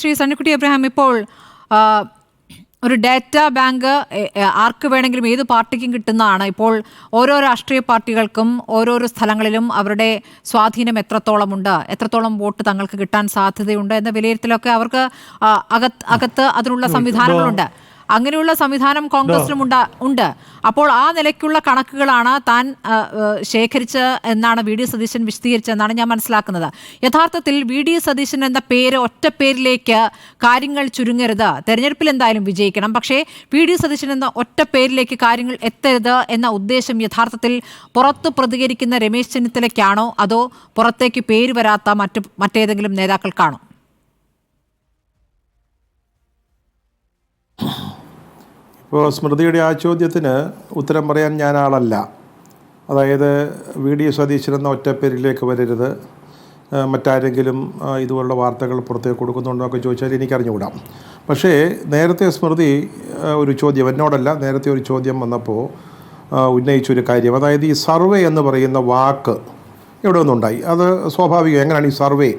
Shri Sunnykutty Abraham ഇപ്പോൾ ഒരു data bank ആർക്ക് വേണമെങ്കിലും ഏത് പാർട്ടിക്കും കിട്ടുന്നതാണ്. ഇപ്പോൾ ഓരോ രാഷ്ട്രീയ പാർട്ടികൾക്കും ഓരോരോ സ്ഥലങ്ങളിലും അവരുടെ സ്വാധീനം എത്രത്തോളമുണ്ട് എത്രത്തോളം വോട്ട് തങ്ങൾക്ക് കിട്ടാൻ സാധ്യതയുണ്ട് എന്ന വിലയിരുത്തലൊക്കെ അവർക്ക് അകത്ത് അകത്ത് അതിനുള്ള സംവിധാനങ്ങളുണ്ട്. അങ്ങനെയുള്ള സംവിധാനം കോൺഗ്രസിലും ഉണ്ട് ഉണ്ട്. അപ്പോൾ ആ നിലയ്ക്കുള്ള കണക്കുകളാണ് താൻ ശേഖരിച്ച് എന്നാണ് വി ഡി സതീശൻ വിശദീകരിച്ചതെന്നാണ് ഞാൻ മനസ്സിലാക്കുന്നത്. യഥാർത്ഥത്തിൽ വി ഡി സതീശൻ എന്ന പേര് ഒറ്റ പേരിലേക്ക് കാര്യങ്ങൾ ചുരുങ്ങരുത്. തെരഞ്ഞെടുപ്പിൽ എന്തായാലും വിജയിക്കണം. പക്ഷേ വി ഡി സതീശൻ എന്ന ഒറ്റ പേരിലേക്ക് കാര്യങ്ങൾ എത്തരുത് എന്ന ഉദ്ദേശം യഥാർത്ഥത്തിൽ പുറത്ത് പ്രതികരിക്കുന്ന രമേശ് ചെന്നിത്തലയ്ക്കാണോ? അതോ പുറത്തേക്ക് പേര് വരാത്ത മറ്റു മറ്റേതെങ്കിലും നേതാക്കൾക്കാണോ? ഇപ്പോൾ സ്മൃതിയുടെ ആ ചോദ്യത്തിന് ഉത്തരം പറയാൻ ഞാൻ ആളല്ല അതായത് വി. ഡി. സതീശൻ എന്ന ഒറ്റപ്പേരിലേക്ക് വരരുത്. മറ്റാരെങ്കിലും ഇതുപോലുള്ള വാർത്തകൾ പുറത്തേക്ക് കൊടുക്കുന്നുണ്ടോ ഒക്കെ ചോദിച്ചാൽ എനിക്കറിഞ്ഞുകൂടാം. പക്ഷേ നേരത്തെ സ്മൃതി ഒരു ചോദ്യം എന്നോടല്ല നേരത്തെ ഒരു ചോദ്യം വന്നപ്പോൾ ഉന്നയിച്ചൊരു കാര്യം. അതായത് ഈ സർവേ എന്ന് പറയുന്ന വാക്ക് ഇവിടെ ഒന്നുണ്ടായി അത് സ്വാഭാവികം എങ്ങനെയാണ് ഈ സർവേ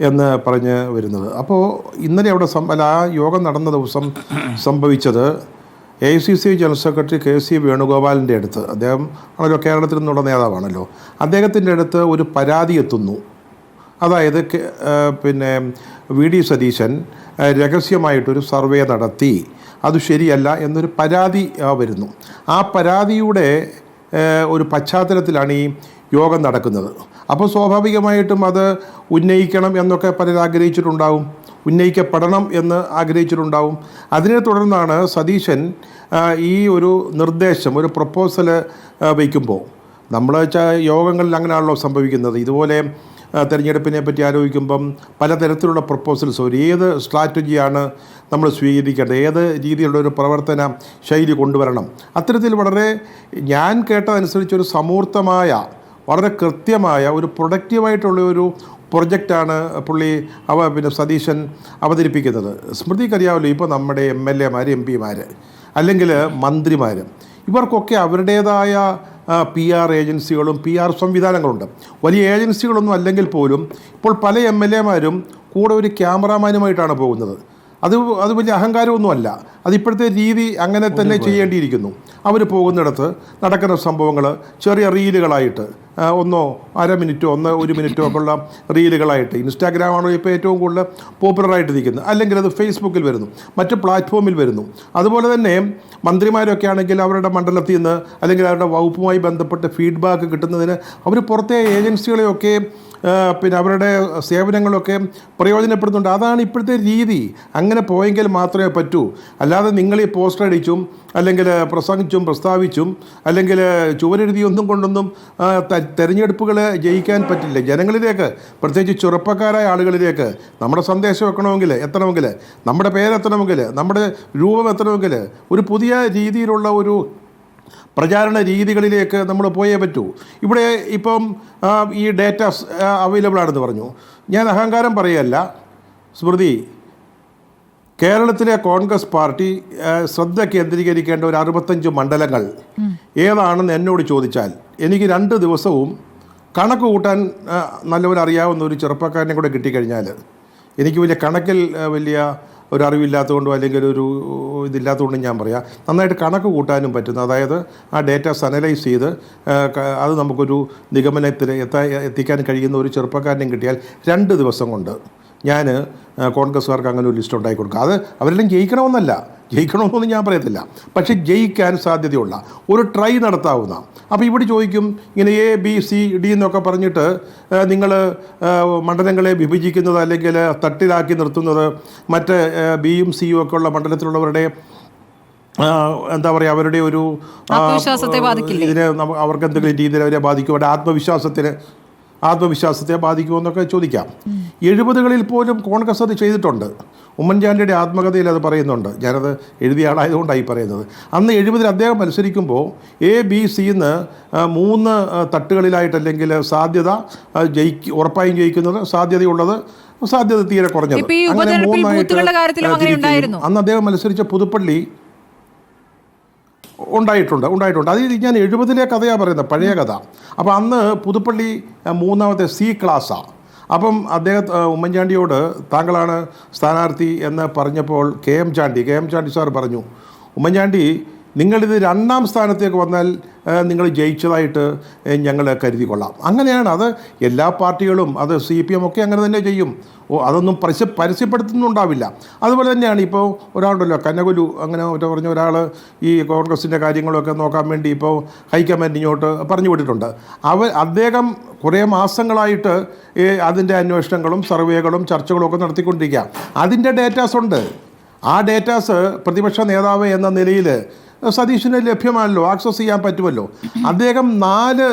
എന്ന് പറഞ്ഞ് വരുന്നത്? അപ്പോൾ ഇന്നലെ അവിടെ സം അല്ല ആ യോഗം നടന്ന ദിവസം സംഭവിച്ചത് A I C C general secretary K C വേണുഗോപാലിന്റെ അടുത്ത് അദ്ദേഹം ആണല്ലോ കേരളത്തിൽ നിന്നുള്ള നേതാവാണല്ലോ. അദ്ദേഹത്തിന്റെ അടുത്ത് ഒരു പരാതി എത്തുന്നു. അതായത് പിന്നെ വി ഡി സതീശൻ രഹസ്യമായിട്ടൊരു സർവേ നടത്തി. അത് ശരിയല്ല എന്നൊരു പരാതി വരുന്നു. ആ പരാതിയുടെ ഒരു പശ്ചാത്തലത്തിലാണ് ഈ യോഗം നടക്കുന്നത്. അപ്പോൾ സ്വാഭാവികമായിട്ടും അത് ഉന്നയിക്കണം എന്നൊക്കെ പലരും ആഗ്രഹിച്ചിട്ടുണ്ടാവും. ഉന്നയിക്കപ്പെടണം എന്ന് ആഗ്രഹിച്ചിട്ടുണ്ടാവും. അതിനെ തുടർന്നാണ് സതീശൻ ഈ ഒരു നിർദ്ദേശം ഒരു പ്രപ്പോസൽ വയ്ക്കുമ്പോൾ. നമ്മൾ വെച്ചാൽ യോഗങ്ങളിൽ അങ്ങനെയാണല്ലോ സംഭവിക്കുന്നത്. ഇതുപോലെ തിരഞ്ഞെടുപ്പിനെ പറ്റി ആലോചിക്കുമ്പം പലതരത്തിലുള്ള പ്രപ്പോസൽസ് ഒരു ഏത് സ്ട്രാറ്റജിയാണ് നമ്മൾ സ്വീകരിക്കേണ്ടത്? ഏത് രീതിയിലുള്ള ഒരു പ്രവർത്തന ശൈലി കൊണ്ടുവരണം? അത്തരത്തിൽ വളരെ ഞാൻ കേട്ടതനുസരിച്ച് ഒരു സമൂർത്തമായ വളരെ കൃത്യമായ ഒരു പ്രൊഡക്റ്റീവായിട്ടുള്ള ഒരു പ്രൊജക്റ്റാണ് പുള്ളി അവ പിന്നെ സതീശൻ അവതരിപ്പിക്കുന്നത്. സ്മൃതിക്കറിയാമല്ലോ ഇപ്പോൾ നമ്മുടെ എം എൽ എമാർ എം പിമാർ അല്ലെങ്കിൽ മന്ത്രിമാർ ഇവർക്കൊക്കെ അവരുടേതായ പി ആർ ഏജൻസികളും പി ആർ സംവിധാനങ്ങളുണ്ട്. വലിയ ഏജൻസികളൊന്നും അല്ലെങ്കിൽ പോലും ഇപ്പോൾ പല എം എൽ എമാരും കൂടെ ഒരു ക്യാമറാമാനുമായിട്ടാണ് പോകുന്നത്. അത് അത് വലിയ അഹങ്കാരമൊന്നുമല്ല. അതിപ്പോഴത്തെ രീതി അങ്ങനെ തന്നെ ചെയ്യേണ്ടിയിരിക്കുന്നു. അവർ പോകുന്നിടത്ത് നടക്കുന്ന സംഭവങ്ങൾ ചെറിയ റീലുകളായിട്ട് ഒന്നോ അര മിനിറ്റോ ഒന്നോ ഒരു മിനിറ്റോ ഒക്കെ ഉള്ള റീലുകളായിട്ട് ഇൻസ്റ്റാഗ്രാമാണോ ഇപ്പോൾ ഏറ്റവും കൂടുതൽ പോപ്പുലറായിട്ട് നിൽക്കുന്നത്. അല്ലെങ്കിൽ അത് ഫേസ്ബുക്കിൽ വരുന്നു. മറ്റ് പ്ലാറ്റ്ഫോമിൽ വരുന്നു. അതുപോലെ തന്നെ മന്ത്രിമാരൊക്കെ ആണെങ്കിൽ അവരുടെ മണ്ഡലത്തിൽ നിന്ന് അല്ലെങ്കിൽ അവരുടെ വകുപ്പുമായി ബന്ധപ്പെട്ട് ഫീഡ്ബാക്ക് കിട്ടുന്നതിന് അവർ പുറത്തെ ഏജൻസികളെയൊക്കെ പിന്നെ അവരുടെ സേവനങ്ങളൊക്കെ പ്രയോജനപ്പെടുന്നുണ്ട്. അതാണ് ഇപ്പോഴത്തെ രീതി. അങ്ങനെ പോയെങ്കിൽ മാത്രമേ പറ്റൂ. അല്ലാതെ നിങ്ങൾ ഈ പോസ്റ്റർ അടിച്ചും അല്ലെങ്കിൽ പ്രസംഗിച്ചും പ്രസ്താവിച്ചും അല്ലെങ്കിൽ ചുവരെഴുതിയൊന്നും കൊണ്ടൊന്നും തെരഞ്ഞെടുപ്പുകൾ ജയിക്കാൻ പറ്റില്ല. ജനങ്ങളിലേക്ക് പ്രത്യേകിച്ച് ചെറുപ്പക്കാരായ ആളുകളിലേക്ക് നമ്മുടെ സന്ദേശം വെക്കണമെങ്കിൽ എത്തണമെങ്കിൽ നമ്മുടെ പേരെത്തണമെങ്കിൽ നമ്മുടെ രൂപം എത്തണമെങ്കിൽ ഒരു പുതിയ രീതിയിലുള്ള ഒരു പ്രചാരണ രീതികളിലേക്ക് നമ്മൾ പോയേ പറ്റൂ. ഇവിടെ ഇപ്പം ഈ ഡേറ്റ അവൈലബിൾ ആണെന്ന് പറഞ്ഞു. ഞാൻ അഹങ്കാരം പറയല്ല സ്മൃതി കേരളത്തിലെ കോൺഗ്രസ് പാർട്ടി ശ്രദ്ധ കേന്ദ്രീകരിക്കേണ്ട ഒരു അറുപത്തഞ്ച് മണ്ഡലങ്ങൾ ഏതാണെന്ന് എന്നോട് ചോദിച്ചാൽ എനിക്ക് രണ്ട് ദിവസവും കണക്ക് കൂട്ടാൻ നല്ലവരറിയാവുന്ന ഒരു ചെറുപ്പക്കാരനെ കൂടെ കിട്ടിക്കഴിഞ്ഞാൽ എനിക്ക് വലിയ കണക്കിൽ വലിയ ഒരു അല്ലെങ്കിൽ ഒരു ഇതില്ലാത്തതുകൊണ്ടും ഞാൻ പറയാം. നന്നായിട്ട് കണക്ക് കൂട്ടാനും പറ്റുന്ന അതായത് ആ ഡേറ്റാസ് അനലൈസ് ചെയ്ത് അത് നമുക്കൊരു നിഗമനത്തിൽ എത്താ എത്തിക്കാൻ കഴിയുന്ന ഒരു ചെറുപ്പക്കാരനെയും കിട്ടിയാൽ രണ്ട് ദിവസം കൊണ്ട് ഞാൻ കോൺഗ്രസ്സുകാർക്ക് അങ്ങനെ ഒരു ലിസ്റ്റ് ഉണ്ടാക്കി കൊടുക്കുക അത് അവരെല്ലാം ജയിക്കണമെന്നല്ല. ജയിക്കണമെന്നൊന്നും ഞാൻ പറയത്തില്ല. പക്ഷേ ജയിക്കാൻ സാധ്യതയുള്ള ഒരു ട്രൈ നടത്താവുന്ന. അപ്പോൾ ഇവിടെ ചോദിക്കും ഇങ്ങനെ എ ബി സി ഡി എന്നൊക്കെ പറഞ്ഞിട്ട് നിങ്ങൾ മണ്ഡലങ്ങളെ വിഭജിക്കുന്നത് അല്ലെങ്കിൽ തട്ടിലാക്കി നിർത്തുന്നത് മറ്റ് ബിയും സിയും ഒക്കെ ഉള്ള മണ്ഡലത്തിലുള്ളവരുടെ എന്താ പറയുക അവരുടെ ഒരു? ഇതിനെ അവർക്ക് എന്തെങ്കിലും രീതിയിൽ അവരെ ബാധിക്കും അവരുടെ ആത്മവിശ്വാസത്തിന് ആത്മവിശ്വാസത്തെ ബാധിക്കുമെന്നൊക്കെ ചോദിക്കാം. എഴുപതുകളിൽ പോലും കോൺഗ്രസ് അത് ചെയ്തിട്ടുണ്ട്. ഉമ്മൻചാണ്ടിയുടെ ആത്മകഥയിൽ അത് പറയുന്നുണ്ട്. ഞാനത് എഴുതിയ ആളായതുകൊണ്ടായി പറയുന്നത്. അന്ന് എഴുപതിൽ അദ്ദേഹം മത്സരിക്കുമ്പോൾ എ ബി സി സിന്ന് മൂന്ന് തട്ടുകളിലായിട്ടല്ലെങ്കിൽ തട്ടുകളിലായിട്ട് അല്ലെങ്കിൽ സാധ്യത ജയിക്ക് ഉറപ്പായും ജയിക്കുന്നത് സാധ്യതയുള്ളത് സാധ്യത തീരെ കുറഞ്ഞത്. അങ്ങനെ മൂന്നായിട്ട്. അന്ന് അദ്ദേഹം മത്സരിച്ച പുതുപ്പള്ളി ഉണ്ടായിട്ടുണ്ട് ഉണ്ടായിട്ടുണ്ട്. അത് ഞാൻ എഴുപതിലെ കഥയാണ് പറയുന്നത് പഴയ കഥ. അപ്പോൾ അന്ന് പുതുപ്പള്ളി മൂന്നാമത്തെ സി ക്ലാസ്സാണ് അപ്പം അദ്ദേഹം ഉമ്മൻചാണ്ടിയോട് താങ്കളാണ് സ്ഥാനാർത്ഥി എന്ന് പറഞ്ഞപ്പോൾ K M Chandy K M Chandy sir പറഞ്ഞു ഉമ്മൻചാണ്ടി നിങ്ങളിത് രണ്ടാം സ്ഥാനത്തേക്ക് വന്നാൽ നിങ്ങൾ ജയിച്ചതായിട്ട് ഞങ്ങൾ കരുതി കൊള്ളാം അങ്ങനെയാണ് അത്. എല്ലാ പാർട്ടികളും അത് സി പി എം ഒക്കെ അങ്ങനെ തന്നെ ചെയ്യും. ഓ അതൊന്നും പരസ്യ പരസ്യപ്പെടുത്തുന്നുണ്ടാവില്ല. അതുപോലെ തന്നെയാണ് ഇപ്പോൾ ഒരാളുണ്ടല്ലോ കന്നകുലു അങ്ങനെ ഒറ്റ പറഞ്ഞ ഒരാൾ ഈ കോൺഗ്രസിന്റെ കാര്യങ്ങളൊക്കെ നോക്കാൻ വേണ്ടി ഇപ്പോൾ ഹൈക്കമാൻഡ് ഇങ്ങോട്ട് പറഞ്ഞു വിട്ടിട്ടുണ്ട്. അവ അദ്ദേഹം കുറേ മാസങ്ങളായിട്ട് അതിന്റെ അന്വേഷണങ്ങളും സർവേകളും ചർച്ചകളും ഒക്കെ നടത്തിക്കൊണ്ടിരിക്കുക. അതിന്റെ ഡേറ്റാസ് ഉണ്ട്. ആ ഡേറ്റാസ് പ്രതിപക്ഷ നേതാവ് എന്ന നിലയിൽ സതീശന് ലഭ്യമാണല്ലോ ആക്സസ് ചെയ്യാൻ പറ്റുമല്ലോ. അദ്ദേഹം നാല്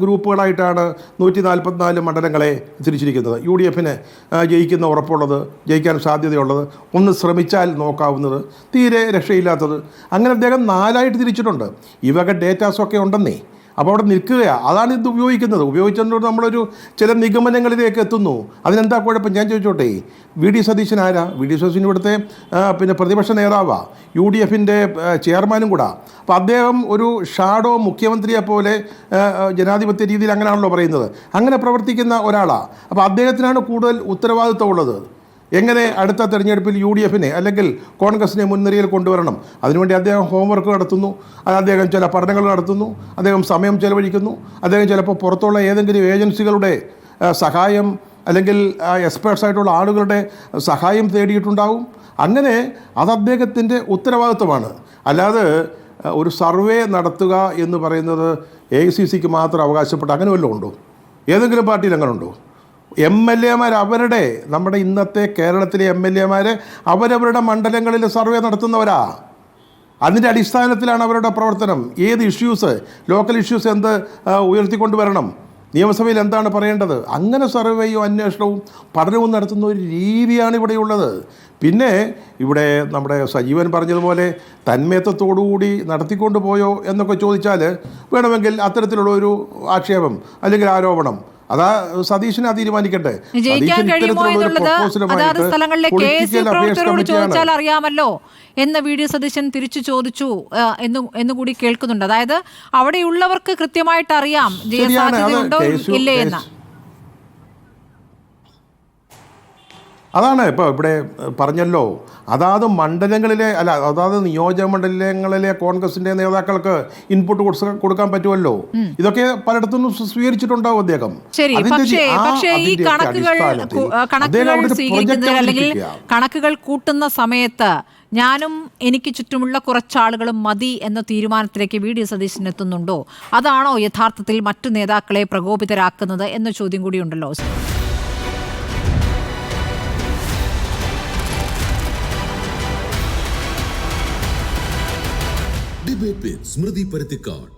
ഗ്രൂപ്പുകളായിട്ടാണ് നൂറ്റി നാൽപ്പത്തിനാല് മണ്ഡലങ്ങളെ തിരിച്ചിരിക്കുന്നത് യു ഡി എഫിന് ജയിക്കുന്ന ഉറപ്പുള്ളത് ജയിക്കാൻ സാധ്യതയുള്ളത് ഒന്ന് ശ്രമിച്ചാൽ നോക്കാവുന്നത് തീരെ രക്ഷയില്ലാത്തത്. അങ്ങനെ അദ്ദേഹം നാലായിട്ട് തിരിച്ചിട്ടുണ്ട്. ഇവക വക ഡേറ്റാസൊക്കെ ഉണ്ടെന്നേ. അപ്പോൾ അവിടെ നിൽക്കുകയാണ് അതാണ് ഇത് ഉപയോഗിക്കുന്നത്. ഉപയോഗിച്ചുകൊണ്ട് നമ്മളൊരു ചില നിഗമനങ്ങളിലേക്ക് എത്തുന്നു. അതിനെന്താ കുഴപ്പം? ഞാൻ ചോദിച്ചോട്ടെ. വി ഡി സതീശൻ ആരാ? വി ഡി സതീശൻ ഇവിടുത്തെ പിന്നെ പ്രതിപക്ഷ നേതാവാ. യു ഡി എഫിന്റെ ചെയർമാനും കൂടാ. അപ്പോൾ അദ്ദേഹം ഒരു ഷാഡോ മുഖ്യമന്ത്രിയെ പോലെ ജനാധിപത്യ രീതിയിൽ അങ്ങനെയാണല്ലോ പറയുന്നത്. അങ്ങനെ പ്രവർത്തിക്കുന്ന ഒരാളാണ് അപ്പോൾ അദ്ദേഹത്തിനാണ് കൂടുതൽ ഉത്തരവാദിത്തമുള്ളത് എങ്ങനെ അടുത്ത തെരഞ്ഞെടുപ്പിൽ യു ഡി എഫിനെ അല്ലെങ്കിൽ കോൺഗ്രസിനെ മുൻനിരയിൽ കൊണ്ടുവരണം? അതിനുവേണ്ടി അദ്ദേഹം ഹോംവർക്ക് നടത്തുന്നു. അദ്ദേഹം ചില പഠനങ്ങൾ നടത്തുന്നു. അദ്ദേഹം സമയം ചെലവഴിക്കുന്നു. അദ്ദേഹം ചിലപ്പോൾ പുറത്തുള്ള ഏതെങ്കിലും ഏജൻസികളുടെ സഹായം അല്ലെങ്കിൽ എക്സ്പേർട്സ് ആയിട്ടുള്ള ആളുകളുടെ സഹായം തേടിയിട്ടുണ്ടാവും. അങ്ങനെ അത് അദ്ദേഹത്തിന്റെ ഉത്തരവാദിത്വമാണ്. അല്ലാതെ ഒരു സർവേ നടത്തുക എന്ന് പറയുന്നത് എ ഐ സി സിക്ക് മാത്രം അവകാശപ്പെട്ട അങ്ങനെ വല്ലതും ഉണ്ടോ? ഏതെങ്കിലും പാർട്ടിയിൽ അങ്ങനെ ഉണ്ടോ എം എൽ എമാർ അവരുടെ നമ്മുടെ ഇന്നത്തെ കേരളത്തിലെ എം എൽ എമാർ അവരവരുടെ മണ്ഡലങ്ങളിൽ സർവേ നടത്തുന്നവരാ. അതിന്റെ അടിസ്ഥാനത്തിലാണ് അവരുടെ പ്രവർത്തനം. ഏത് ഇഷ്യൂസ് ലോക്കൽ ഇഷ്യൂസ് എന്ത് ഉയർത്തിക്കൊണ്ടുവരണം നിയമസഭയിൽ എന്താണ് പറയേണ്ടത്? അങ്ങനെ സർവേയും അന്വേഷണവും പഠനവും നടത്തുന്ന ഒരു രീതിയാണ് ഇവിടെയുള്ളത്. പിന്നെ ഇവിടെ നമ്മുടെ സജീവൻ പറഞ്ഞതുപോലെ തന്മയത്വത്തോടുകൂടി നടത്തിക്കൊണ്ട് പോയോ എന്നൊക്കെ ചോദിച്ചാൽ വേണമെങ്കിൽ അത്തരത്തിലുള്ള ഒരു ആക്ഷേപം അല്ലെങ്കിൽ ആരോപണം അതാ സതീശനെ തീരുമാനിക്കട്ടെ. ജയിക്കാൻ കഴിയുമോ എന്നുള്ളത് അതാത് സ്ഥലങ്ങളിലെ കെ എസ് യു പ്രവർത്തകരോട് ചോദിച്ചാൽ അറിയാമല്ലോ എന്ന് വി ഡി സതീശൻ തിരിച്ചു ചോദിച്ചു എന്ന് എന്നുകൂടി കേൾക്കുന്നുണ്ട്. അതായത് അവിടെയുള്ളവർക്ക് കൃത്യമായിട്ട് അറിയാം. ജയ സാധ്യതയുണ്ടോ ഇല്ലേ എന്ന്. അതാണ് ഇപ്പോൾ ഇവിടെ പറഞ്ഞല്ലോ. അതാത് മണ്ഡലങ്ങളിലെ അല്ല അതാത് നിയോജക മണ്ഡലങ്ങളിലെ കോൺഗ്രസിന്റെ നേതാക്കൾക്ക് ഇൻപുട്ട് കൊടുക്ക- കൊടുക്കാൻ പറ്റുമല്ലോ. ഇതൊക്കെ പലയിടത്തും സ്വ- സ്വീകരിച്ചിട്ടുണ്ടാവും അദ്ദേഹം. അല്ലെങ്കിൽ കണക്കുകൾ കൂട്ടുന്ന സമയത്ത് ഞാനും എനിക്ക് ചുറ്റുമുള്ള കുറച്ചാളുകളും മതി എന്ന തീരുമാനത്തിലേക്ക് വി. ഡി. സതീശൻ എത്തുന്നുണ്ടോ? അതാണോ യഥാർത്ഥത്തിൽ മറ്റു നേതാക്കളെ പ്രകോപിതരാക്കുന്നത് എന്ന ചോദ്യം കൂടിയുണ്ടല്ലോ ഡിബേറ്റ് സ്മൃതി പരുത്തിക്കാട്